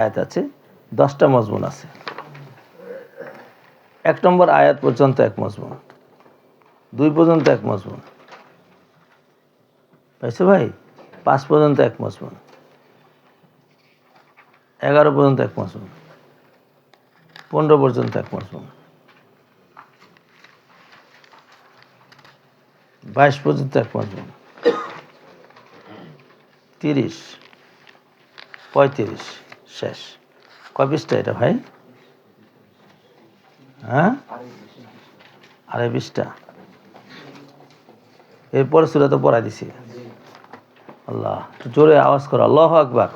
আয়াত আছে, দশটা মজমুন আছে। এক নম্বর আয়াত পর্যন্ত এক মজমুন। দুই পর্যন্ত এক মজমুন। পাইছো ভাই? পাঁচ পর্যন্ত এক মজমুন। এগারো পর্যন্ত এক মজমুন। পনেরো পর্যন্ত এক মজমুন। বাইশ পর্যন্ত এক মজমুন। তিরিশ, পঁয়ত্রিশ। শেষ। কয় বিশটা এটা ভাই? হ্যাঁ? আড়াই বিশটা এরপরে সুরা তো পড়াই দিছি। আল্লাহ জোরে আওয়াজ করো। আল্লাহ আকবার।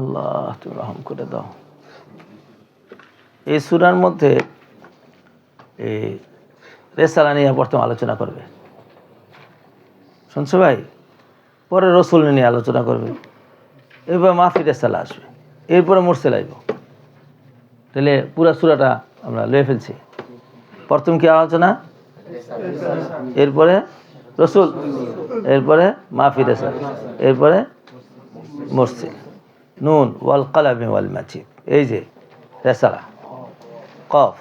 আল্লাহ তুমি রহম করে দাও। এই সুরার মধ্যে এই রেসালা নিয়ে প্রথম আলোচনা করবে। শুনছো ভাই? পরে রসুল নিয়ে আলোচনা করবে। এরপর মাফি রেসালা আসবে। এরপরে মোরসেল আইব। তাহলে পুরা সুরাটা আমরা লয়ে ফেলছি। প্রথম কি আলোচনা এরপরে রসুল, এরপরে মাফি রেসাল, এরপরে মোরসেল নুন ওয়াল কালামি ওয়াল মাছিদ এই যে রেসালা। কফ।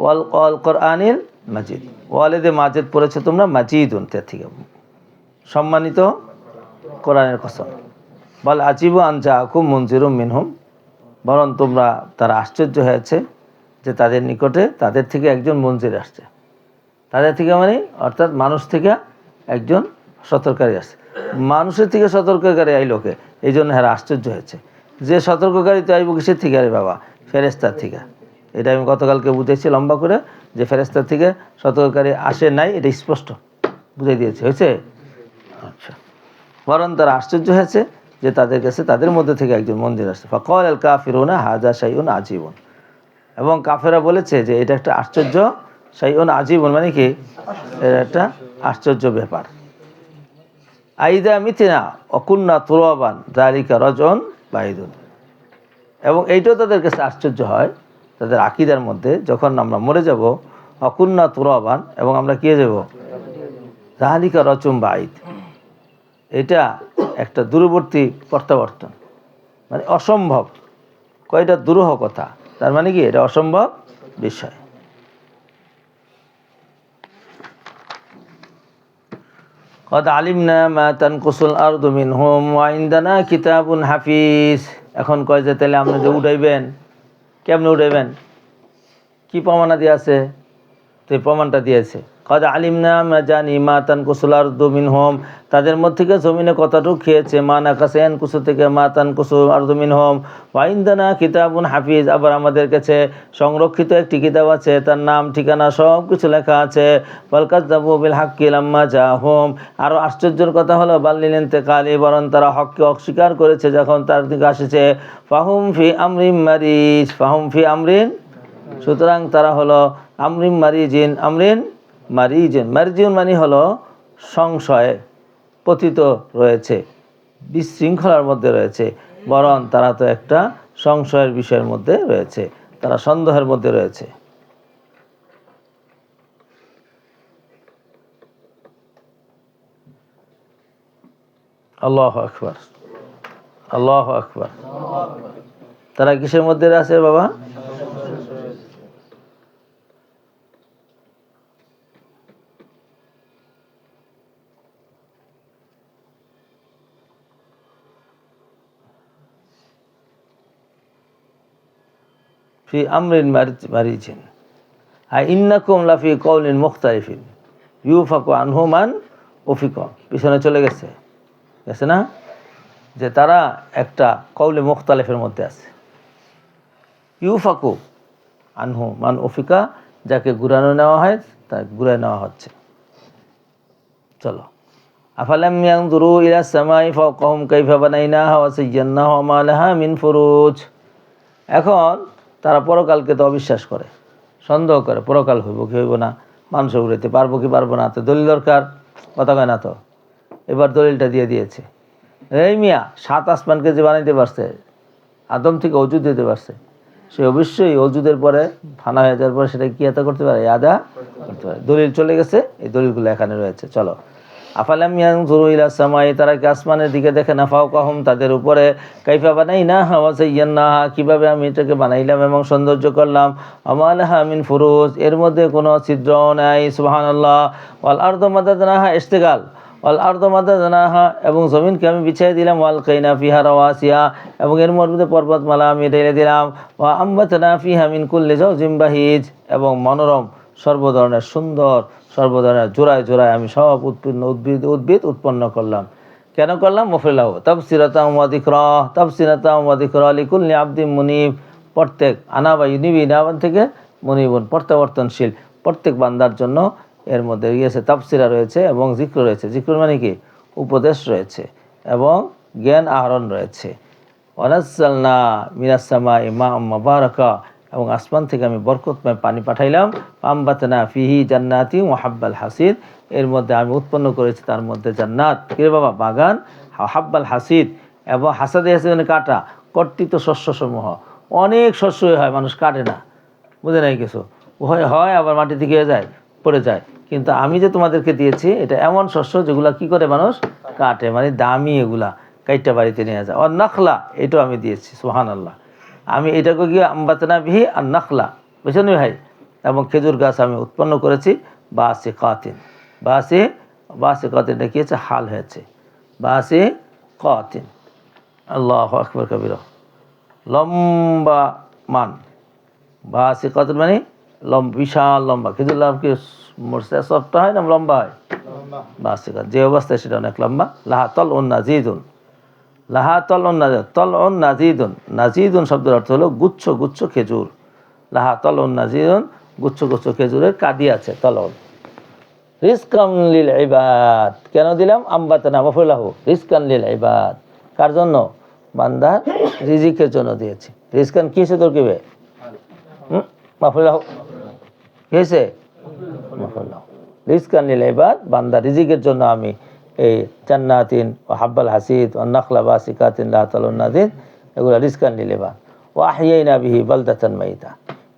ওয়াল কল কোরআনিল মাজিদ। ওয়ালেদে মাজেদ পড়েছো তোমরা মাজিদুন, তার থেকে সম্মানিত কোরআনের কসম। বল আজিবু আনজা আকুম মঞ্জিরুম মিনহুম, বরং তোমরা তারা আশ্চর্য হয়েছে যে তাদের নিকটে তাদের থেকে একজন মঞ্জির আসছে। তাদের থেকে মানে অর্থাৎ মানুষ থেকে একজন সতর্কারী আসছে। মানুষের থেকে সতর্ককারী আইলো লোকে, এই জন্য হ্যাঁ আশ্চর্য হয়েছে। যে সতর্ককারী তো আইব কিসের থেকে আরে বাবা? ফেরেস্তার থেকে। এটা আমি গতকালকে বুঝেছি লম্বা করে। যে ফেরেস্তার থেকে সতর্ককারী আসে নাই, এটা স্পষ্ট বুঝে দিয়েছে, হয়েছে? আচ্ছা। বরং তারা আশ্চর্য হয়েছে যে তাদের কাছে, তাদের মধ্যে থেকে একজন মন্দির আসছে। ফকল আল কাফিরুনা হাজা সাইউন আজীবন। এবং কাফেরা বলেছে যে এটা একটা আশ্চর্য সাইউন আজীবন মানে কি? এটা একটা আশ্চর্য ব্যাপার। আইদা মিথিনা অকুন্না তুরবান জালিকা রজন বাহিদুন এবং এইটাও তাদের কাছে আশ্চর্য হয় তাদের আকিদার মধ্যে যখন আমরা মরে যাব, অকুন্না তুরবান, এবং আমরা কে যাব? জাহালিকা রচম বাইদ এটা একটা দূরবর্তী প্রত্যাবর্তন। মানে অসম্ভব। কয়টা দুরূহ কথা। তার মানে কি? এটা অসম্ভব বিষয়। কদ আলিমনা মা কিতাবুন হাফিজ। এখন কয় যে তাহলে আপনি যে উঠাইবেন কেমনে উঠাইবেন? কী প্রমাণাদি আছে তো প্রমাণটা দিয়েছে। কদ আলিমনা আমরা জানি মা তান কুসুলার দমিন হোম তাদের মধ্যে থেকে জমিনে কতটুকু খেয়েছে? মা না কাসেন কুসু থেকে মা তান কুসুল আর দমিন হোম ওয়াইন্দানা কিতাবুন হাফিজ। আবার আমাদের কাছে সংরক্ষিত একটি কিতাব আছে, তার নাম, ঠিকানা সব কিছু লেখা আছে। বলকাত জাবু বিল হাক্কিল আম্মা যা হোম আরও আশ্চর্যের কথা হলো বাল্লিলেনতে কালি বরং তারা হককে অস্বীকার করেছে যখন তার দিকে আসেছে। ফাহুম ফি আমরিন মারিজ। ফাহুম ফি আমরিন? সুতরাং তারা হলো আমরিন মারিজিন, আমরিন মারিজিন। মারিজিন মানে হলো সংশয় পতিত রয়েছে, বিশৃঙ্খলার মধ্যে রয়েছে, বরং তারা তো একটা সংশয়ের বিষয়ের মধ্যে রয়েছে, তারা সন্দেহের মধ্যে রয়েছে। আল্লাহ আকবার। আল্লাহ আকবার। তারা কিসের মধ্যে আছে বাবা? ফি আমরিন মারিজিন আর ইন্নাকুম লাফি কৌলিন মুখতারিফিন। ইউফাকু আনহুমান ওফিক পিছনে চলে গেছে। গেছে না? যে তারা একটা কৌলে মুখতালিফের মধ্যে আছে। ইউফাকু আনহু মান ওফিকা যাকে ঘুরানো নেওয়া হয় তা ঘুরে নেওয়া হচ্ছে। চলো। আফালাম ইয়ানজুরু ইলা সামাই ফাওকাহুম, কাইফা বানাইনাহা ওয়া সায়্যানাহা ওয়া মা লাহা মিন ফুরুজ। এখন তারা পরকালকে তো অবিশ্বাস করে। সন্দেহ করে, পরকাল হইব কি হইব না, মানুষ উড়াইতে পারব কি পারব না তো দলিল দরকার? কথা কয় না তো? এবার দলিলটা দিয়ে দিয়েছে। এই মিয়া, সাত আসমানকে যে বানাইতে পারছে, আদম থেকে অজু দিতে পারছে, সে অবশ্যই অজুদের পরে ফানা হয়ে যাওয়ার পরে সেটা কি আদা করতে পারে? আদা করতে পারে। দলিল চলে গেছে, এই দলিলগুলো এখানে রয়েছে। চলো। আফালাম ইয়ানজুরু ইলা সামাই, তারা কি আসমানের দিকে দেখে না? ফাওকাহুম, তাদের উপরে কাইফা বানাই না হাওয়া সাইয়ান্না কীভাবে আমি এটাকে বানাইলাম এবং সৌন্দর্য করলাম? আমালাহা মিন ফুরুজ, এর মধ্যে কোনো ছিদ্র নাই, সুবহানাল্লাহ। ওয়াল আরদু মাদাদনাহা ইস্তেগাল ওয়াল আরদু মাদাদনাহা, এবং জমিনকে আমি বিছিয়ে দিলাম। ওয়াল কাইনা ফিহা রাওয়াসিয়া, এবং এর মধ্যে পর্বতমালা আমি ঢেলে দিলাম। ওয়া আম্বাতনা ফিহা মিন কুল্লি জাওজিন বাহিজ, এবং মনোরম সর্ব ধরনের সুন্দর সর্ব ধরনের জোড়ায় জোড়ায় আমি সব উৎপন্ন উদ্ভিদ উদ্ভিদ উৎপন্ন করলাম। কেন করলাম? মফিলাহ। তফসিরাতাম ওয়াদিক্র তফসিরাতাম ওয়াদিক্র আলিকুল্লি আব্দি মুনিব। প্রত্যেক আনা বা ইউনিবি ইনাবান থেকে মনিবন, প্রত্যাবর্তনশীল। প্রত্যেক বান্দার জন্য এর মধ্যে গিয়েছে তাফসিরা রয়েছে এবং জিক্র রয়েছে। জিক্র মানে কি? উপদেশ রয়েছে এবং জ্ঞান আহরণ রয়েছে। অনাসালনা মিনাসামা ইমা মাবারকা। এবং আসমান থেকে আমি বরকতময় পানি পাঠাইলাম। আম্বাতনা ফিহি জান্নাতি ওয়াহাব্বাল হাসিদ। এর মধ্যে আমি উৎপন্ন করেছি তার মধ্যে জান্নাত। কিরে বাবা, বাগান? হাব্বাল হাসিদ। এবং হাসাদে হাসিদ কাটা। কর্তৃত শস্যসমূহ। অনেক শস্যই হয়, মানুষ কাটে না। বুঝে নাই কিছু? হয় হয়, আবার মাটি থেকে যায়, পড়ে যায়। কিন্তু আমি যে তোমাদেরকে দিয়েছি, এটা এমন শস্য যেগুলা কি করে মানুষ কাটে? মানে দামি এগুলা, কাইটটা বাড়িতে নিয়ে যায়। আর নখলা এটাও আমি দিয়েছি সোহান আল্লাহ আমি এটাকে গিয়ে আম্বাতনা বিহি আর নখলা বুঝছেন ভাই? এবং খেজুর গাছ আমি উৎপন্ন করেছি বা বাসে কাতিন। বাসে বাসে কাতিন এটা কি হচ্ছে হাল হয়েছে। বা বাসে কাতিন। আল্লাহ আকবর কবির। লম্বা মান। বাসে কাতিন মানে লম্বা বিশাল লম্বা। খেজুর লাভ কি? সবটা হয় না? লম্বা হয়? বাসে কাত যে অবস্থায় সেটা অনেক লম্বা। লাহাতল ও নাজিদুন লাহা তল তল ও নাজিদুন। নাজিদুন শব্দের অর্থ হলো গুচ্ছ গুচ্ছ খেজুর। লাহা তল ও নাজিদুন, গুচ্ছ গুচ্ছ খেজুরের কাদি আছে, তলন। রিস্কাম লিল ইবাদ। কেন দিলাম? আম্বাতানা মফুল্লাহ রিস্কান লিল ইবাদ। কার জন্য? বান্দার রিজিকের জন্য দিয়েছি। রিস্কান কি হয়েছে তোর কিবে? মাফুল্লাহ কি হয়েছে মাফুল্লাহ রিস্কান লিল ইবাদ, বান্দা রিজিকের জন্য আমি এই জান্নাতিন ও হাব্বাল হাসিদ ও নখলা বাসিকাতিন লাতালনাদিন এগুলো রিস্কান ইবাদ ও আহিয়াইনা বিহি বালদাতান মাইতা।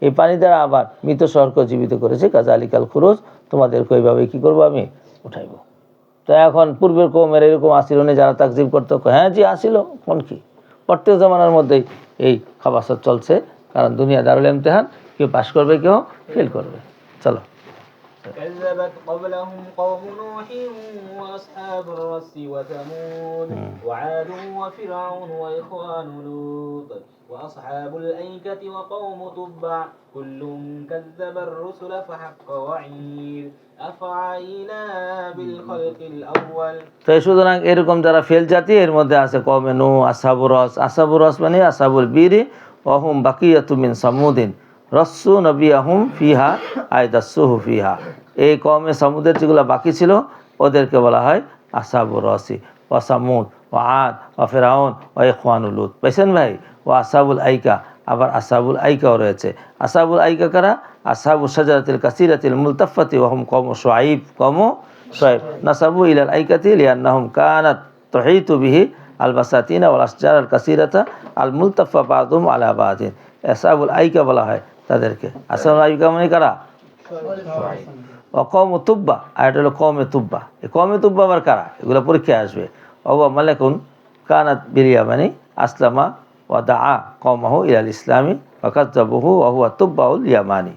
এই পানি দ্বারা আবার মৃত শহরকে জীবিত করেছে কাজা আলিকাল খুরুজ তোমাদেরকে ওইভাবে কী করব আমি? উঠাইব। তো এখন পূর্বের কৌমের এরকম আসিল না যারা তাকজিব করতো হ্যাঁ জি, আসিল। কোন কি? প্রত্যেক জমানার মধ্যেই এই খাবাসত চলছে, কারণ দুনিয়া দারুল ইমতেহান কেউ পাশ করবে, কেউ ফেল করবে। চলো। كذبت قبلهم قوم نوح وأصحاب الرس وثمود وعاد وفرعون وإخوان لوط وأصحاب الأيكة وقوم تبع كل كذب الرسل فحق وعيد أفعينا بالخلق الأول তো সুতরাং এরকম যারা ফেল জাতি এর মধ্যে আছে কমে নু আসাবুর রস আসাবুর রস মানে আসাবুল বীরি অহুম বাকিয়াতু মিন সামুদিন রস্সু নবী আহুম ফিহা আয়দাসুহু ফিহা এই কমে সামুদের যেগুলো বাকি ছিল, ওদেরকে বলা হয় আসাবুর রসি ও ও আদ ও ফেরাউন ও ইখওয়ানুলুত পাইছেন ভাই? ও আসাবুল আইকা, আবার আসাবুল আইকাও রয়েছে। আসাবুল আইকা কারা? আসাবুল সাজারাতিল কাসিরাতিল মুলতাফাতি ওহম কম সোয়াইব কম সোয়াইব নাসাবু ইলাল আইকাতি লিয়ান্নাহুম কানাত তহিতু বিহি আল বাসাতিনা ওয়াল আসজার আল কাসিরাতা আল মুলতাফা বাদুম আলা বাদিন। আসাবুল আইকা বলা হয় তাদেরকে। আসাবুল আইকা মানে কারা? ও কম তুব্বা, আর এটা হলো কমে তুব্বা। এই কমে তুব্বা আবার কারা? এগুলো পরীক্ষায় আসবে। অবা মালেকুন কানাত বিরিয়া মানে আসলামা ও দা আ কমাহু ইলাল ইসলামী ওয়াকাজ্জাবহু ওহুয়া তুব্বাউল ইয়ামানি।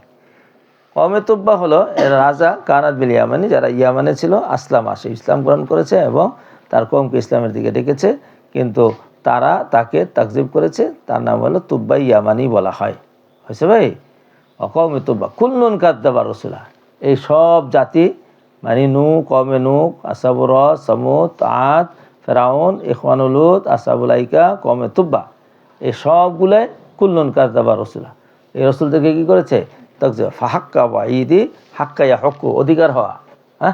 কমে তুব্বা হলো এর রাজা কানাত বিল ইয়ামানি, যারা ইয়ামানে ছিল, আসলাম আসে ইসলাম গ্রহণ করেছে এবং তার কমকে ইসলামের দিকে ডেকেছে। কিন্তু তারা তাকে তাকজিব করেছে, তার নাম হলো তুব্বা ইয়ামানি বলা হয়। হয়েছে ভাই? অকমে তুব্বা, কুল্লুন কাদ্দাবা রসুলা। এই সব জাতি মানে নু কমে নুক আসাবুর সমুদ, আদ, ফেরাউন ইখওয়ানুলুদ আসাবুল আইকা কমে তুব্বা। এই সবগুলাই কুল্লুন কাদ্দাবা রসুলা। এই রসুল থেকে কী করেছে? তখন ফাহাক্কা বা ঈদি হাক্কা ইয়া হক্কু অধিকার হওয়া। হ্যাঁ?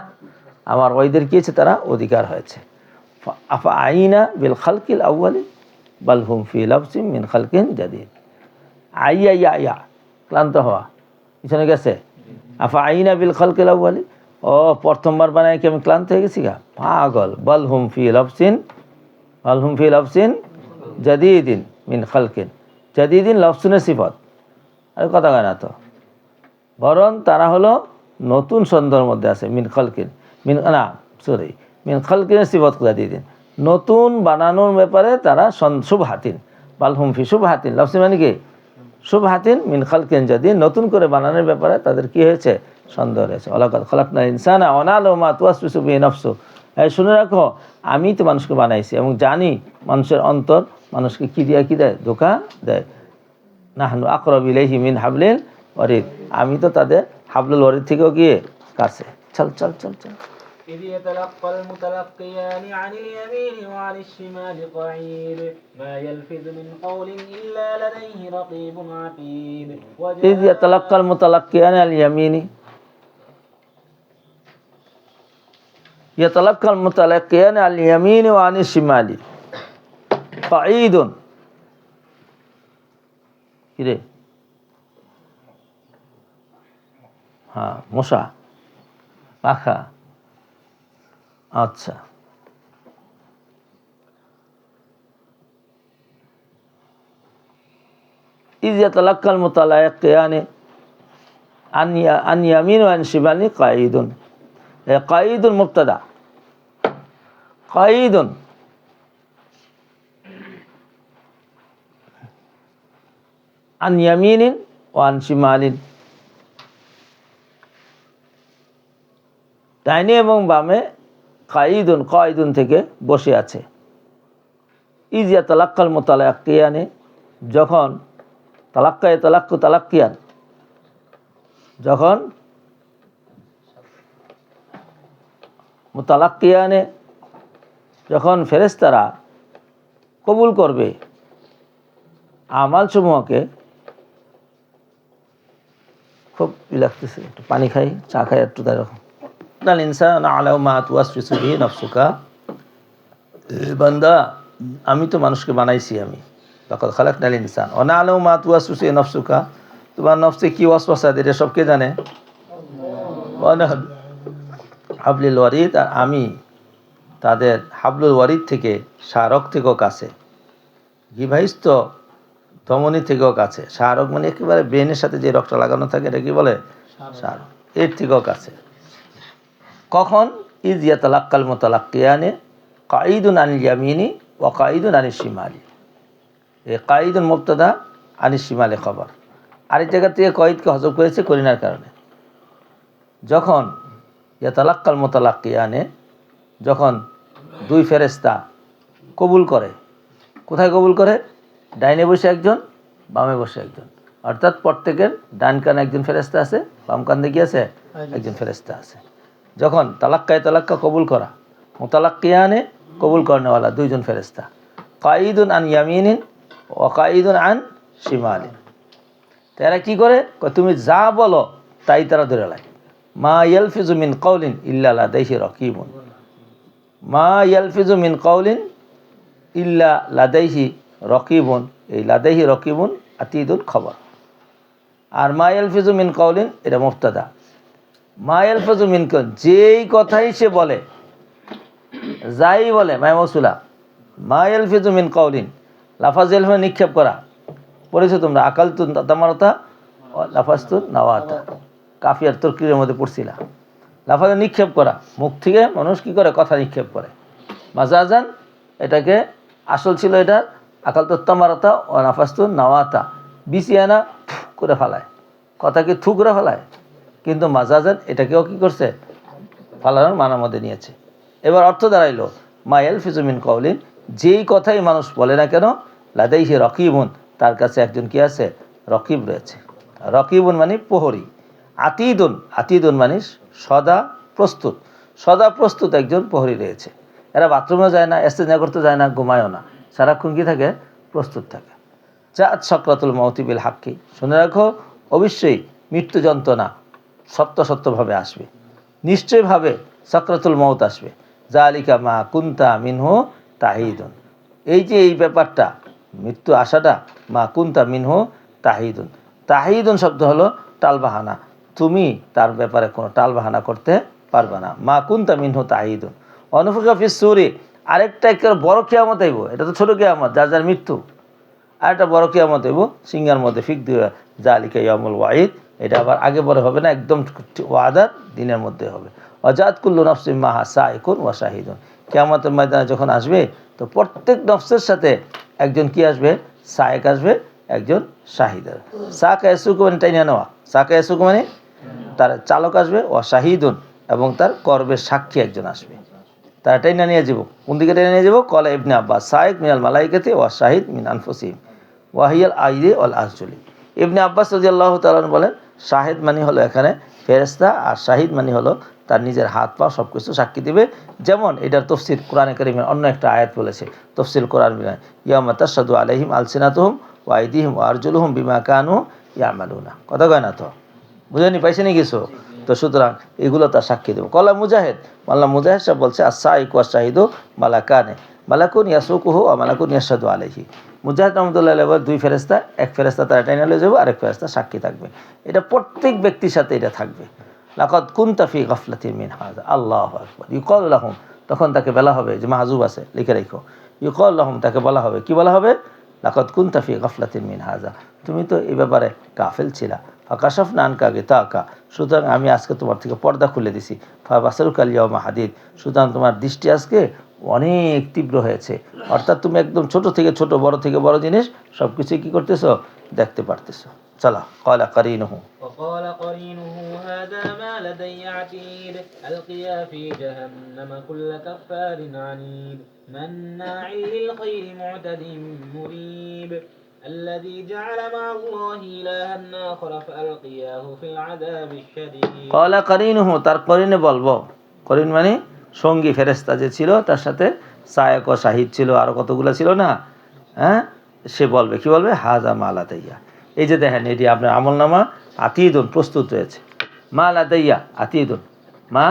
আমার ওইদের কি হয়েছে? তারা অধিকার হয়েছে। আফা আইনা বিল খালকিল আউ্বালি বাল হুম ফি লাফসিম মিন খালকিন জাদিদ। আইয়া, ইয়া ইয়া, ক্লান্ত হওয়া। পিছনে গেছে। আফা আইনা বিল খালকিল আউ্বালি ও, প্রথমবার বানায় কি আমি ক্লান্ত হয়ে গেছি গা? পাগল। বল হুম ফি লাফসিন, বল হুম ফি লাফসিন জাদিদিন মিন খালকিন। জাদিদিন লফসুনের সিফত। আর কথা কয় না তো। বরং তারা হলো নতুন সন্দেহের মধ্যে আছে, মিন খালকিন। মিন, না সরি মিন খালকিনের দিয়ে দিন নতুন বানানোর ব্যাপারে তারা শুভ হাতিন বালহুম ফি শুভ হাতিন লফসি মানে কি? শুভ হাতিন মিন খালকিন যদি নতুন করে বানানোর ব্যাপারে তাদের কি হয়েছে? সন্দেহ রয়েছে। অলাকাত খলাকনা ইনসানা অনালো মা তুয়াসু বি নফসু। এই শুনে রাখো, আমি তো মানুষকে বানাইছি এবং জানি মানুষের অন্তর মানুষকে কি দিয়া, কি দেয়? ধোকা দেয়। নাহনু আকরব ইলাইহি মিন হাবলিল ওয়ারিদ। আমি তো তাদের হাবলুল ওয়ারিদ থেকেও গিয়ে কাছে। চল চল চল চল। إذ يتلقى المتلقيان عن اليمين وعن الشمال قعيد. ما يلفظ من قول إلا لديه رقيب عتيد. إذ يتلقى المتلقيان عن اليمين. يتلقى المتلقيان عن اليمين وعن الشمال. قعيد. كده ها مشى أخا আচ্ছা إذ يتلقى المتلقيان عن ي- عن يمين وعن شمال قعيد إيه، قعيد مبتدأ قعيد عن يمين وعن شمال ডাইনে এবং বামে কাইদুন কয়দুন থেকে বসে আছে। ইজিয়া তালাক্কাল মোতালাক্কিয়ানে, যখন তালাক্কায় তালাক্কু তালাক্কিয়ান, যখন মোতালাক্কিয়ানে যখন ফেরেস্তারা কবুল করবে আমাল সমূহকে খুব লাগতেছে একটু পানি খাই, চা খাই, একটু তাই রকম ইনসান আলাউ মা তুয়াসফিসু বিহি নফসুকা। বান্দা, আমি তো মানুষকে বানাইছি আমি। তখন খালাক নাল ইনসান অনা আলাউ মা তুয়াসফিসু নফসুকা। তোমার নফসে কি ওয়াসওয়াসা এটা সব কে জানে? হাবলিল ওয়ারিদ আর আমি, তাদের হাবলুল ওয়ারিদ থেকে শারক থেকেও কাছে। গিভাইস তো ধমনী থেকেও কাছে। শাহরক মানে একেবারে ব্রেনের সাথে যে রক্ত লাগানো থাকে, এটা কি বলে? শাহরক এর থেকেও কাছে। কখন? ইজ ইয়াতালাক্কাল মোতালাক্কিয়ানে কাঈদুন আনিল ইয়ামিনি ও কাঈদুন আনিল শিমালি। এ কাঈদুন মুক্তদা আনিল শিমালে খবর। আরেক জায়গা থেকে কয়েদকে হজব করেছে করিনার কারণে। যখন ইয়াতালাক্কাল মোতালাক্কিয়ানে যখন দুই ফেরেস্তা কবুল করে কোথায় কবুল করে? ডাইনে বসে একজন বামে বসে একজন। অর্থাৎ প্রত্যেকের ডান কানে একজন ফেরেস্তা আছে বাম কান দিকে আছে? একজন। ফেরেস্তা আছে। যখন তালাক্কায় তালাক্কা কবুল করা, মোতালাক্কিয়ানে কবুল করেনেওয়ালা দুইজন ফেরেস্তা কাঈদুন আন ইয়ামিনিন ও কাঈদুন আন শিমালিন। তারা কি করে? তুমি যা বলো, তাই তারা ধরে লাই মা ইয়ালফিজু মিন কৌলিন ইল্লা দেহি রকিবুন মা ইয়ালফিজু মিন কৌলিন ইল্লা লাদাইহি রকিবুন এই লাদাইহি রকিবুন আতিদুল খবর। আর মা ইয়ালফিজু মিন কৌলিন এটা মুফতাদা। মা ইয়ালফিজু মিন কৌল যেই কথাই সে বলে, যাই বলে, মায় মৌসুলা, মা ইয়ালফিজু মিন কৌলিন লাফাজ এলফে নিক্ষেপ করা, পড়েছো তোমরা আকাল তু তামারতা লাফাজ তু নাওয়াতা কাফিয়ার তর্কির মধ্যে পড়ছিলা। লাফাজে নিক্ষেপ করা, মুখ থেকে মানুষ কি করে? কথা নিক্ষেপ করে। মাজাজান, এটাকে আসল ছিল এটা আকাল তো তামারতা ও নাফাস্তু নাওয়াতা, বিছিয়ানা করে ফেলায়। কথাকে থু করে ফেলায়। কিন্তু মাজাজান এটাকেও কি করছে? ফালানোর মানার মধ্যে নিয়েছে। এবার অর্থ দাঁড়াইলো মায়েল ফিজুমিন কৌলিন যেই কথাই মানুষ বলে না কেন লাদাই হে রকিবুন তার কাছে একজন কি আছে? রকিব রয়েছে। রকিবুন মানে প্রহরী। আতিদুন আতিদুন মানে সদা প্রস্তুত। সদা প্রস্তুত একজন প্রহরী রয়েছে। এরা বাথরুমে যায় না, এস্তেজা করতে যায় না, ঘুমায়ও না। সারাক্ষণ কি থাকে? প্রস্তুত থাকে। চাঁদ সক্রাতুল মৌতিবিল হাক্কি। শুনে রাখো, অবশ্যই মৃত্যু যন্ত্রণা সত্য সত্যভাবে আসবে। নিশ্চয়ভাবে সক্রাতুল মত আসবে। জালিকা মা কুন্তা মিনহু তাহিদুন। এই যে এই ব্যাপারটা, মৃত্যু আসাটা, মা কুন্তা মিনহু তাহিদুন। তাহিদুন শব্দ হলো টালবাহানা। তুমি তার ব্যাপারে কোনো টালবাহানা করতে পারবে না। মা কুন্তা মিনহু তাহিদুন। অনুফুকা ফিস সুরি, আরেকটা একেবারে বড় কেয়ামত আইব এটা তো ছোটো কেয়ামত, যার যার মৃত্যু। আর একটা বড় কেয়ামত হইব সিঙ্গার মধ্যে ফিক দিয়ে জালিকা ইয়ামুল ওয়াইদ এটা আবার আগে পরে হবে না, একদম ওয়াদার দিনের মধ্যে হবে। অজাত কুল্লু নফসিম মাহা সাইকুন ওয়া শাহিদুন। কেয়ামতের ময়দানে যখন আসবে, তো প্রত্যেক নফসের সাথে একজন কি আসবে? সায়েক আসবে, একজন শাহিদ আসবে। সাকা এসুক মানে টাইনা নেওয়া। সাকা এসুক মানে তার চালক আসবে ও শাহিদুন, এবং তার কর্বের সাক্ষী একজন আসবে। তারা টেনে নিয়ে যাব। কোন দিকে টেনে নিয়ে যাব? কলা ইবনে আব্বাস। সাহেদ মিনাল মালাইকাতে ওয়া শাহিদ মিন আনফুসিম ওয়াহিয়াল আইদে অল আসজলি ইবনে আব্বাস রাজি আল্লাহ তালন বলেন শাহিদ মানে হলো এখানে ফেরেস্তা আর শাহিদ মানে হলো তার নিজের হাত পা সব কিছু সাক্ষী দিবে। যেমন এটার তফসিল কোরআনে করিমের অন্য একটা আয়াত বলেছে, তফসিল কোরআন বিনা ইয়ামা তাসাদু আলহিম আলসিনাতুহুম ওয়াইদিহিম আরজুলুহুম বিমা কানু ইয়ামালুনা। কথা কয় না তো? বুঝেনি? পাইছে নি কিছু? তো সুতরাং এগুলো তার সাক্ষী দেবো। কলা মুজাহিদ মাল্লা মুজাহিদ সাহেব বলছে আসা ইকুয়া শাহিদু মালাকানে। মালাকুন ইয়াসুকুহু ও মালাকুন ইয়াসাদু আলহি মুজাহিদ রহমতুল্লাহ আলাইহি দুই ফেরেস্তা এক ফেরেস্তা তারা টাইনা লয়ে যাব আরেক ফেরেস্তা সাক্ষী থাকবে। এটা প্রত্যেক ব্যক্তির সাথে এটা থাকবে। লাকদ কুনতাফি গফলাতি মিন হাজা আল্লাহ আকবর। ইউকল লাহুম। তখন তাকে বলা হবে, যে মাহাজুব আছে, লিখে রেখো। ইউকল লাহুম তাকে বলা হবে, কি বলা হবে? লাকদ কুনতাফি গফলাতিন মিন হাজা তুমি তো এই ব্যাপারে কাফেল ছিলা। ফাকাশফ নান কাগে তাকা সুতরাং আমি আজকে তোমার থেকে পর্দা খুলে দিছি। ফাবাসারুক আলিয়ামা হাদিদ। সুতরাং তোমার দৃষ্টি আজকে অনেক তীব্র হয়েছে অর্থাৎ তুমি একদম ছোট থেকে ছোট বড় থেকে বড় জিনিস সব কিছুই কী করতেছো দেখতে পারতেছো চলা কয়লা কারিনহু وقال قرينه هذا ما لدي عتيد ألقيا في جهنم كل كفار عنيد مناع للخير معتد مريب الذي جعل مع الله إلها آخر فألقياه في العذاب الشديد কয়লা কারিনহু তার করিনে বলবো করিন মানে সঙ্গী ফেরেস্তা যে ছিল, তার সাথে সায়ক ও শাহিদ ছিল আরও কতগুলো ছিল না? হ্যাঁ? সে বলবে, কি বলবে? হাজা মা লাতাইয়া এই যে দেখেন, এটি আপনার আমল নামা আতিদুন, প্রস্তুত হয়েছে মা লাতাইয়া আতিদুন। মা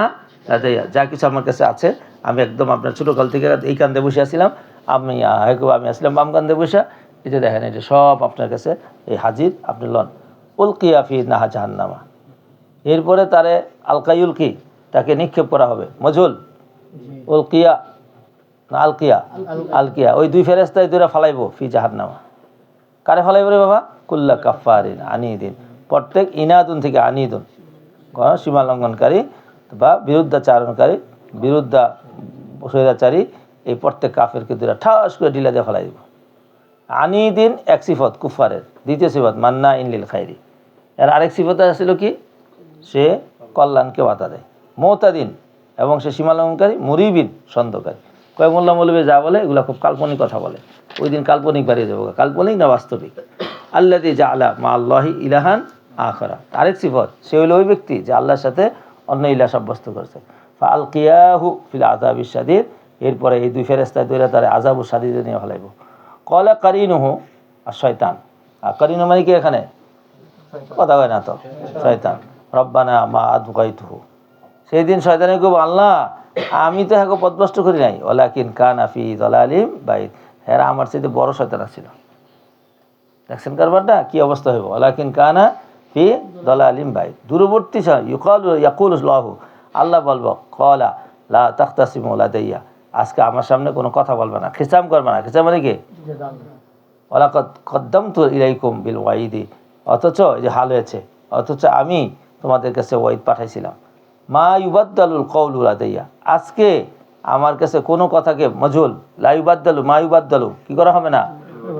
লাতাইয়া যা কিছু আমার কাছে আছে, আমি একদম আপনার ছোটোকাল থেকে এই কান্দে বসে আসছিলাম আমি আমি আসলাম বাম কান্দে বসে। এই যে দেখেন, এটা সব আপনার কাছে, এই হাজির, আপনি লন। উলকিয়াফি নাহা জাহান্নামা। এরপরে তারে আলকাইউল কি? তাকে নিক্ষেপ করা হবে। মজুল। উলকিয়া না আলকিয়া। আলকিয়া। ওই দুই ফেরেস্তায় দুইরা ফালাইবো ফি জাহান্নামা। কারে ফালাইব রে বাবা? কুল্লা কাফারিন আনিদিন। প্রত্যেক ইনাদুন থেকে আনিদুন। সীমা লঙ্ঘনকারী বা বিরুদ্ধাচারণকারী বিরুদ্ধা স্বৈরাচারী এই প্রত্যেক কাফেরকে দুইরা ঠাস করে ঢিলা দিয়ে ফেলাই দিব। আনিদিন এক সিফত কুফারের দ্বিতীয় সিফত মান্না ইনলিল খাইরি। এর আরেক সিফত আসছিল কি? সে কল্যাণকে বাধা দেয়। মৌতাদিন এবং সে সীমালঙ্কারী মুরিবিন সন্দেহকারী কয়েক মোল্লা মৌলবী যা বলে, এগুলো খুব কাল্পনিক কথা বলে। ওই দিন কাল্পনিক বাড়িয়ে যাব কাল্পনিক না বাস্তবিক? আল্লাদি যা আলা মা আল্লাহি ইলাহান আখরা। আরেক সিফত, সে হইল ওই ব্যক্তি যে আল্লাহর সাথে অন্য ইলা সাব্যস্ত করছে। আল কিয়াহু ফিল আজাব ইসাদির এরপরে এই দুই ফেরেস্তায় দুইরা তার আজাব ও সাদিদে নিয়ে ফেলাইব। কলা কারিনুহু, আর শয়তান। আর কারিনু মানে কি এখানে? কথা হয় না তো? শয়তান। রব্বানা মা আদুকাইতুহু সেই দিন শয়তানে খুব আল্লাহ, আমি তো হ্যাঁ পদভ্রষ্ট করি নাই। ওলাকিন কান আফি দলালিম বাইত। হ্যাঁ আমার সাথে বড় শয়তান ছিল দেখছেন কারবারটা? কি অবস্থা হইব? ওলাকিন কানা ফি দলালিম বাইত। দূরবর্তী সময় ইউকাল ইয়াকুল লাহু। আল্লাহ বলব, কলা লা তাখতাসিম ওলা দইয়া আজকে আমার সামনে কোনো কথা বলবে না। খিসাম করবে না। খিসাম মানে কি? ওলা কদ্দম তো ইলাইকুম বিল ওয়াইদি। অথচ এই যে হাল হয়েছে, অথচ আমি তোমাদের কাছে ওয়াইদ পাঠাইছিলাম। মা ইউবাদ্দালুল কৌলুল আদাইয়া আজকে আমার কাছে কোনো কথাকে মজুল লা ইউবাদ্দালু, মা ইউবাদ্দালু, কি করা হবে না?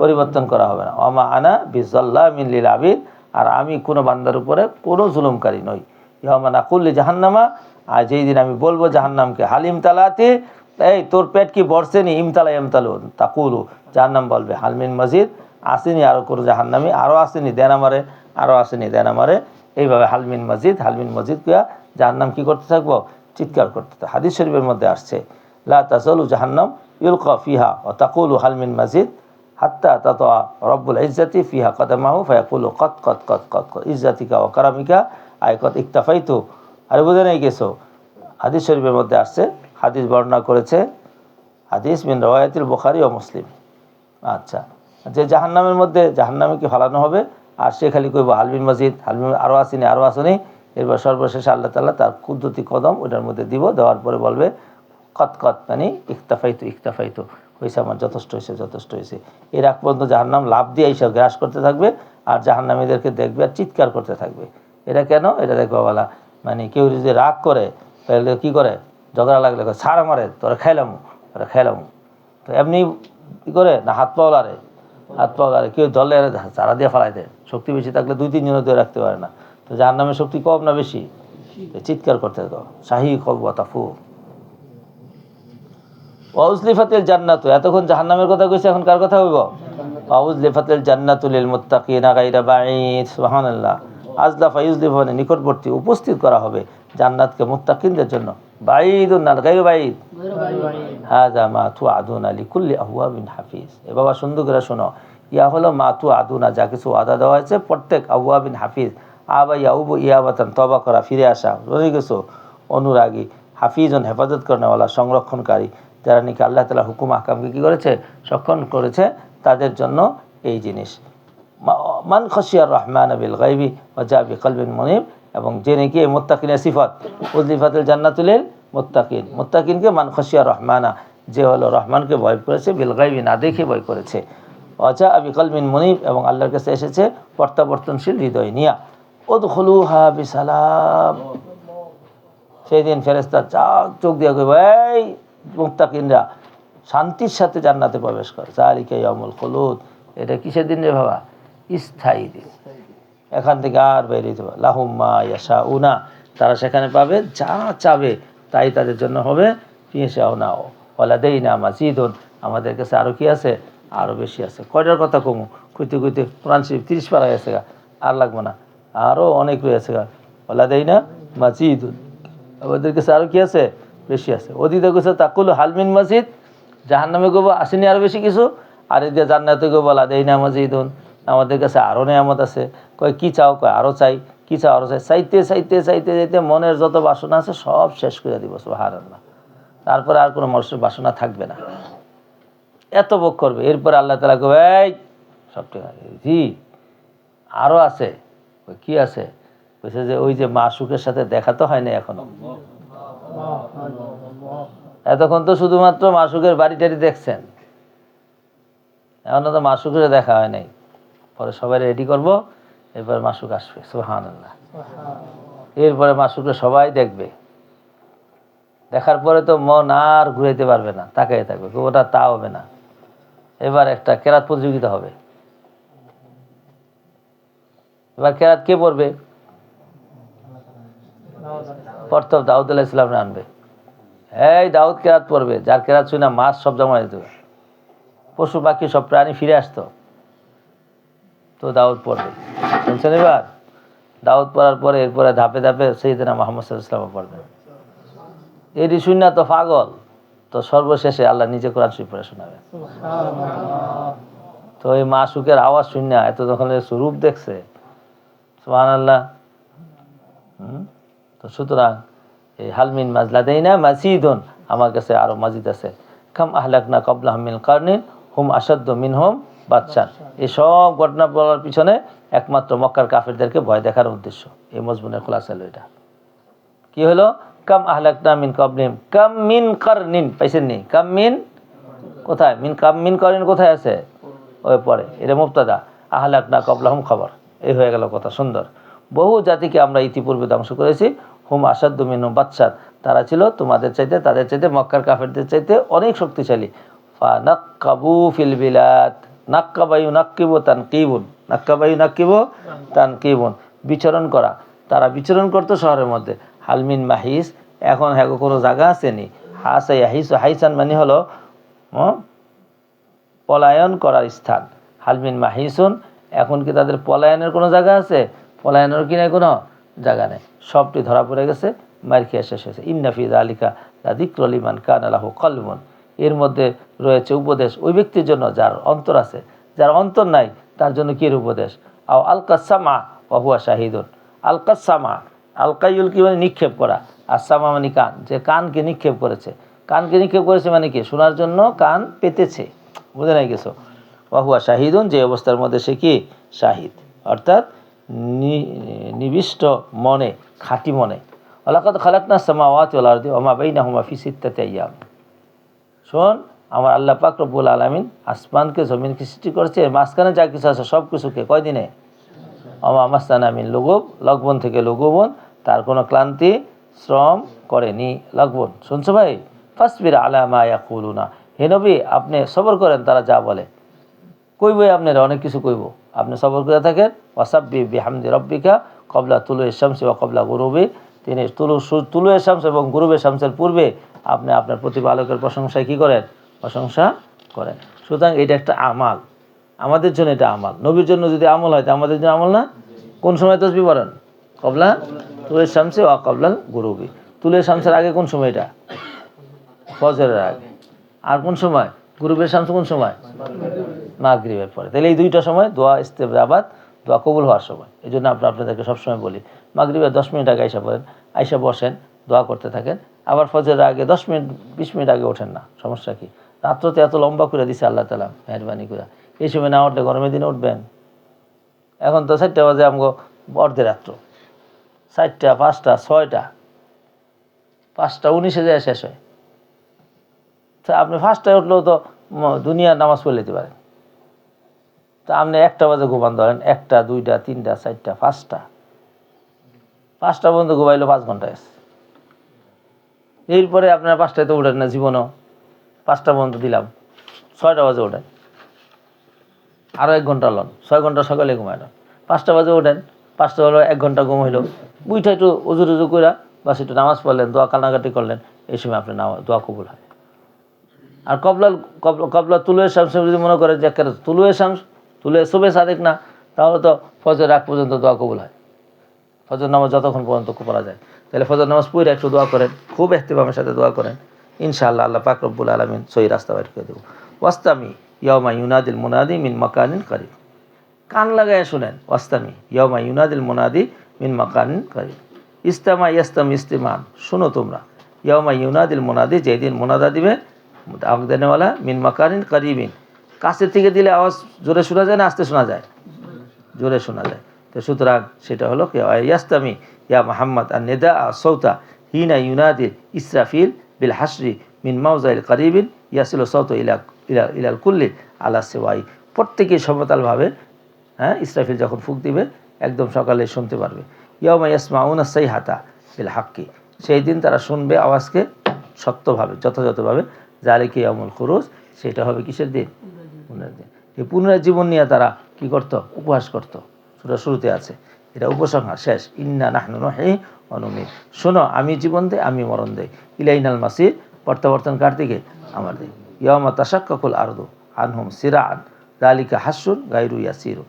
পরিবর্তন করা হবে না। অমা আনা বিজল্লা মিল্লিল আবিদ, আর আমি কোনো বান্দার উপরে কোনো জুলুমকারী নই। ইহমা নাকুল্লি জাহান্নামা, আর যেই দিন আমি বলব জাহান্নামকে হালিম তালাতে এই তোর পেট কি বর্ষে নি? ইমতালা ইমতালু তাকুলু। জাহান্নাম বলবে হালমিন মসজিদ আসেনি আরও কোনো জাহান্নামি আরও আসেনি দেন আমারে আরও আসেনি দেন আমারে। এইভাবে হালমিন মসজিদ হালমিন মসজিদ কুয়া জাহান্নাম কি করতে থাকব? চিৎকার করতে থাকব। হাদিস শরীফের মধ্যে আসছে, লা তাজলু জাহান্নাম ইউলকা ফিহা ও তাকুলু হালমিন মসজিদ হাত্তা তাতোয়া রব্বুল ইজ্জাতি ফিহা কদমাহু ফায়াকুলু কত কত কত কত কত ইজ্জাতিকা ও কারামিকা। আয় কত ইকতাফাইতু। আরে বুঝে নেই গেছো? হাদিস শরীফের মধ্যে আসছে, হাদিস বর্ণনা করেছে হাদিস মিন রওয়ায়াতুল বুখারী ও মুসলিম। আচ্ছা যে জাহান্নামের মধ্যে জাহান্নামে কি ফালানো হবে? আর সে খালি কইব হালমিন মসজিদ হালমিন আরও আসিনি আরও আসেনি। এরপর সর্বশেষে আল্লাহ তাল্লাহ তার কুদরতি কদম ওটার মধ্যে দিব, দেওয়ার পরে বলবে, কত কত মানে ইকতাফাইতু ইকতাফাইতু হয়েছে আমার, যথেষ্ট হয়েছে যথেষ্ট হয়েছে এর আগ পর্যন্ত জাহান্নাম লাভ দিয়ে এইসব গ্রাস করতে থাকবে আর জাহান্নামীদেরকে দেখবে আর চিৎকার করতে থাকবে। এটা কেন? এটা দেখবে বলা মানে কেউ যদি রাগ করে, তাহলে কী করে? ঝগড়া লাগলে ছাড় মারে তোরা খাইলাম তোরা খাইলাম। তো এমনি কী করে না, হাত পাও লারে, হাত পাও লারে, কেউ দলে চারা দিয়ে ফেলাই দেয়। শক্তি বেশি থাকলে দুই তিনজন দিয়ে রাখতে পারে না। তো যার নামে শক্তি কম না বেশি? চিৎকার করতে থাকো শাহি তাফু ওয়াউজলিফাতিল জান্নাতু। এতক্ষণ জাহান্নামের কথা কইছে এখন কার কথা হইব ওয়াউজলিফাতিল জান্নাতু লিল মুত্তাকিনা গায়রা বাঈদ সুবহানাল্লাহ। আজলাফা ইউজলিফা মানে নিকটবর্তী উপস্থিত করা হবে জান্নাতকে মুত্তাকিনদের জন্য। বাঈদুন না গায়রু বাঈদ। হাজা মা তু আদুনা লিকুল্লি আহওয়াবিন হাফিজ। এ বাবা সুন্দর করে শোনো। ইয়া হলো মা তু আদুনা যা কিছু আদা দেওয়া হয়েছে প্রত্যেক আহওয়াবিন হাফিজ। আবা ইয়াউবু ইয়াবাতান তবা করা, ফিরে আসা। বুঝে গেছো? অনুরাগী, হাফিজন, হেফাজত করেনা সংরক্ষণকারী, যারা নাকি আল্লাহ তালা হুকুম আকামকে কী করেছে? সক্ষণ করেছে তাদের জন্য এই জিনিস। মান খসিয়ার রহমান বিল গাইবি ওজাবি কলবিন মনিব, এবং যে নাকি এই মোত্তাকিনের সিফত, উজলিফাতুল জান্নাতুলিল মোত্তাকিন। মোত্তাকিনকে মান খসিয়ার রহমানা, যে হলো রহমানকে ভয় করেছে, বিল গাইবি না দেখে ভয় করেছে। অজা আবি কলমিন মনিব, এবং আল্লাহর কাছে এসেছে প্রত্যাবর্তনশীল হৃদয় নিয়া। ওদখলুহা বিসালাম। সেই দিন ফেরেস্তা চা, চোখ দিয়ে মুক্তাকিনরা শান্তির সাথে জান্নাতে প্রবেশ করে। জালিকা ইয়ামুল খলুদ। এটা কিসের দিন রে বাবা? স্থায়ী দিন। এখান থেকে আর বের হইতে পারে লাহুম্মা ইয়াশা উনা তারা সেখানে পাবে, যা চাবে তাই তাদের জন্য হবে। পিয়েসাও না ওলা দেই না মাজিদুন। আমাদের কাছে আরও কি আছে? আরও বেশি আছে। কয়টার কথা কমু? কইতে কইতে কোরআন শরীফ তিরিশ পারা গেছে আর লাগবে না। আরও অনেক রয়েছে ওলা দেই না মাজিদুন। আমাদের কাছে আরও কি আছে? বেশি আছে। অদিতে কইছে, তাকুল হালমিন মসজিদ জাহান নামে গো আসেনি আরও বেশি কিছু? আর এদিকে জান্নাতে গো বলা দেই না মসজিদুন আমাদের কাছে আরও নেয়ামত আছে। কয়, কি চাও? কয় আরও চাই। কি চাও? আরও চাই। চাইতে চাইতে চাইতে চাইতে মনের যত বাসনা আছে সব শেষ করে দিব সুহার আল্লাহ তারপরে আর কোনো মানুষের বাসনা থাকবে না। এত ভোগ করবে। এরপরে আল্লাহ তালা কবে সব ঠিক আছে। জি আরও আছে। কি আছে? বলছে যে, ওই যে মাসুকের সাথে দেখা তো হয় না এখনও। এতক্ষণ তো শুধুমাত্র মাসুকের বাড়ি টাড়ি দেখছেন। এখনও তো মাসুকের দেখা হয় নাই। পরে সবাই রেডি করব, এরপর মাসুক আসবে। সুহান এরপরে মাসুকে সবাই দেখবে। দেখার পরে তো মন আর ঘুরাইতে পারবে না তাকাই থাকবে। ওটা তা হবে না। এবার একটা কেরাত প্রতিযোগিতা হবে। এবার কেরাত কে পড়বে? প্রথম দাউদ আলাহ ইসলামে আনবে। এই দাউদ কেরাত পড়বে যার কেরাত শুনে মাছ সব জমা যেত পশু পাখি সব প্রাণী ফিরে আসতো। তো দাউদ পড়বে। শুনছেন এবার? দাউদ পড়ার পরে এরপরে ধাপে ধাপে সেই দিন মোহাম্মদ সাল্লাম পড়বে। এটি শূন্য তো পাগল। তো সর্বশেষে আল্লাহ নিজে কোরআন শরীফ পড়ে শোনাবে। তো এই মাসুকের আওয়াজ শূন্য এত যখন রূপ দেখছে। সুহান? তো সুতরাং এই হালমিন মাজলা দেই না মাসিদুন আমার কাছে আরও মাজিদ আছে। খাম আহলাক না কবলা হামিল কারনিন, হুম আসাদ্দ মিন হোম বাদশান। এই সব ঘটনা বলার পিছনে একমাত্র মক্কার কাফেরদেরকে ভয় দেখার উদ্দেশ্য। এই মজবুনের খোলাসা হলো এটা। কি হলো? কাম আহলাক না মিন কবলিম কাম মিন কারনিন পাইছেন নি কাম মিন কোথায়? মিন কাম মিন করিন কোথায় আছে? ওই পরে, এটা মুক্তাদা আহলাক না কবলাহুম খবর। এই হয়ে গেল কথা সুন্দর। বহু জাতিকে আমরা ইতিপূর্বে ধ্বংস করেছি। হুম আসাদ মিনু তারা ছিল তোমাদের চাইতে, তাদের চাইতে মক্কার কাফেরদের চাইতে অনেক শক্তিশালী। ফা নাক্কাবু ফিল বিলাত নাক্কাবায়ু নাক্কিবু তান কিবুন নাক্কাবায়ু নাক্কিবু তান কিবুন বিচরণ করা। তারা বিচরণ করতো শহরের মধ্যে। হালমিন মাহিস। এখন হ্যাঁ কোনো জায়গা আছে নি? হাসাই হাইস হাইসান মানে হলো পলায়ন করার স্থান। হালমিন মাহিসুন। এখন কি তাদের পলায়নের কোনো জায়গা আছে? পলায়নের কি নাই কোনো জায়গা নেই। সবটি ধরা পড়ে গেছে মার খেয়ে শেষ হয়েছে। ইন্নাফিদ আলিকা দাদিক্রলিমান কান আলাহ কলমন এর মধ্যে রয়েছে উপদেশ ওই ব্যক্তির জন্য যার অন্তর আছে। যার অন্তর নাই, তার জন্য কি উপদেশ? আও আলকাসামা অহুয়া শাহিদুন। আলকাসামা আলকাইউল কি মানে নিক্ষেপ করা? আসামা মানে কান। যে কানকে নিক্ষেপ করেছে। কানকে নিক্ষেপ করেছে মানে কি? শোনার জন্য কান পেতেছে। বুঝে নাই গেছো ওয়াহুয়া শাহিদুন, যে অবস্থার মধ্যে সে কি? শাহিদ। অর্থাৎ নিবিষ্ট মনে, খাঁটি মনে। আলাকাত খালাকনা সামাওয়াত ওয়াল আরদি ওমা বাইনাহুমা ফি সিত্তাতি আইয়াম শোন, আমার আল্লাহ পাক রব্বুল আলামিন আসমানকে, জমিনকে সৃষ্টি করেছে মাঝখানে যা কিছু আছে সব কিছুকে কয়দিনে? অমা মাস্তানা আমিন লঘুব লঘবন থেকে লঘুবন তার কোনো ক্লান্তি, শ্রম করেনি লঘবন শুনছো ভাই? ফাসবির আলা মা ইয়াকুলুনা। হে নবী, আপনি সবর করেন, তারা যা বলে। কইবই আপনারা, অনেক কিছু কইব। আপনি সবর করে থাকেন। ওয়াসাব্বি বিহামদি রব্বিকা কবলা তুলু শামসি বা কবলা গুরুবি। তিনি তুলু তুলু শামস এবং গুরুবে শামসের পূর্বে আপনি আপনার প্রতিপালকের প্রশংসায় কী করেন? প্রশংসা করেন। সুতরাং এটা একটা আমাল। আমাদের জন্য এটা আমাল। নবীর জন্য যদি আমল হয়, তা আমাদের জন্য আমল না? কোন সময় তসবি পড়েন? কবলা তুলের শামসে ওয়া কবলাল গুরুবি। তুলের শামসের আগে কোন সময় এটা? ফজরের আগে। আর কোন সময়? গুরুবের শামস কোন সময়? মাগরিবের পরে। তাহলে এই দুইটা সময় দোয়া ইস্তেবাদ দোয়া কবুল হওয়ার সময়। এই জন্য আমরা আপনাদেরকে সবসময় বলি, মাগরিবের দশ মিনিট আগে আইসা পড়েন আইসা বসেন, দোয়া করতে থাকেন। আবার ফজরের আগে দশ মিনিট, বিশ মিনিট আগে ওঠেন না, সমস্যা কি? রাত্রতে এত লম্বা করে দিছে আল্লাহ তালা মেহরবানি করে। এই সময় না উঠলে গরমের দিনে উঠবেন? এখন তো চারটা বাজে, আমগো অর্ধে রাত্র। চারটা, পাঁচটা, ছয়টা, পাঁচটা, উনিশে যায় শেষ হয়। তা আপনি ফার্স্টটায় উঠলেও তো দুনিয়ার নামাজ পড়ে নিতে পারেন। তা আপনি একটা বাজে ঘুমান ধরেন, একটা, দুইটা, তিনটা, চারটা, পাঁচটা। পাঁচটা পর্যন্ত ঘুমাইলো পাঁচ ঘণ্টা আছে। এরপরে আপনার পাঁচটায় তো উঠেন না জীবনও। পাঁচটা পর্যন্ত দিলাম, ছয়টা বাজে ওঠেন। আরও এক ঘণ্টা লন, ছয় ঘণ্টা সকালে ঘুমায় না। পাঁচটা বাজে ওঠেন, পাঁচটা হলো এক ঘণ্টা ঘুম হইল। বুইটা একটু উজু টুজু কইরা বাস একটু নামাজ পড়লেন, দোয়া কান্নাকাটি করলেন, এই সময় আপনি নামাজ দোয়া কবুল হয়। আর কবলাল কবলা তুলুয়ে শামস যদি মনে করেন যে একটা তুলুয়ে শামস, তুলুয়ে শুভে সাদেক না, তাহলে তো ফজর রাগ পর্যন্ত দোয়া কবুল হয়। ফজর নামাজ যতক্ষণ পর্যন্ত করা যায়। তাহলে ফজর নামাজ পড়ে একটু দোয়া করেন, খুব এহতেমামের সাথে দোয়া করেন, ইনশাআল্লাহ আল্লাহ পাক রব্বুল আলমিন সই রাস্তা বাইর করে দেবো। ওয়াস্তামি ইয়মা ইউনাদিল মুনাদি মিন মাকানিন করিব। কান লাগায় শুনেন, ওয়াস্তামি ইয়মা ইউনাদিল মুনাদি মিন মাকানিন করিব। ইস্তামা ইয়াস্তাম ইস্তিমান শুনো তোমরা ইয়মা ইউনাদিল মুনাদি যেদিন মোনাদা দিবে আগদানেওয়ালা মিন মাকানিন করিবিন। কাছের থেকে দিলে আওয়াজ জোরে শোনা যায় না আস্তে শোনা যায়? জোরে শোনা যায়। তো সুতরাং সেটা হলো কি ইয়াস্তামি ইয়া মোহাম্মদ আর নেদা সৌতা হিনা ইউনাদির ইসরাফিল বিল হাসরি মিন মাউজাইল করিবিন ইয়াসিল সৌত ইলা ইলা, ইলাল কুল্লি আলা সেওয়াই। প্রত্যেকেই সমতালভাবে হ্যাঁ ইসরাফিল যখন ফুক দিবে, একদম সকালে শুনতে পারবে। ইয়ামা ইয়াসমাউনা সাই হাতা বিল হাক্কি সেই দিন তারা শুনবে আওয়াজকে সত্যভাবে যথাযথভাবে। জালিকে আমল খরচ সেটা হবে কিসের দিন? পুনরের দিন। এই পুনরায় জীবন নিয়ে তারা কি করত? উপহাস করত। সেটা শুরুতে আছে। এটা উপসংহার, শেষ। ইন্না নাহনু হে অনুমি শোনো, আমি জীবন দেই, আমি মরণ দেই। ইলাইনাল মাসির প্রত্যাবর্তন কার দিকে আমার দিকে ইয়মা তাসাক্কাকুল আরদু আনহুম সিরান দালিকা হাসুন গাইরু ইয়াসিরু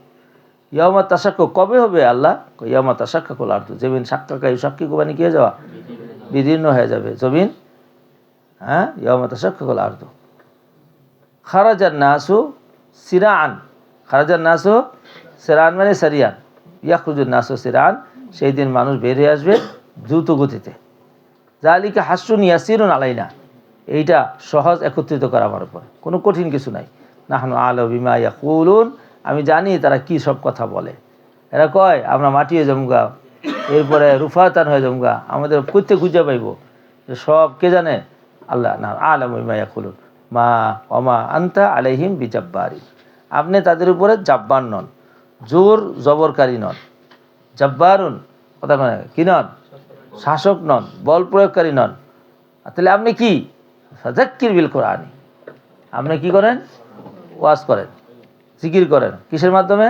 ইয়মা তাসাক্ক কবে হবে আল্লাহ? ইয়মা তাসাক্কাকুল আরদু। জমিন সাক্কা গাই সাক্ষী কোবানি কে যাওয়া? বিদীর্ণ হয়ে যাবে। জমিন হ্যাঁ? ইয়মা তাসাক্কাকুল আরদু। খারাজার নাসু সিরান খারাজার নাসু সিরান মানে সারিয়ান। ইয়াকুজুর নাসু সিরান সেই দিন মানুষ বের হয়ে আসবে দ্রুত গতিতে। জালিকা হাসুন ইয়াসিরুন আলাইনা। এইটা সহজ একত্রিত করা আমার উপর। কোনো কঠিন কিছু নাই। নাহনু আলো বিমা ইয়াকুলুন। আমি জানি তারা কি সব কথা বলে। এরা কয়, আমরা মাটি হয়ে জমগা এরপরে রুফাতান হয়ে জমগা আমাদের করতে খুঁজে পাইব। সব কে জানে? আল্লাহ না, আলম বিমা ইয়াকুলুন। মা অমা আন্তা আলাইহিম বিজাব্বারি আপনি তাদের উপরে জাব্বার নন, জোর জবরকারী নন। জব্বারুন, কথা কি নন? শাসক নন, বল প্রয়োগকারী নন। তাহলে আপনি কি? সাজাক্কির বিল কোরআনি। আপনি কি করেন? ওয়াজ করেন। জিকির করেন। কিসের মাধ্যমে?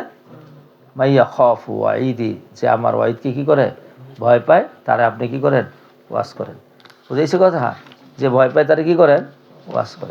মাইয়া খফ ওয়াইদি যে আমার ওয়াইদকে কি করে? ভয় পায়, তারা আপনি কি করেন? ওয়াজ করেন। বুঝেছি কথা? যে ভয় পায় তারা কি করে? ওয়াজ করেন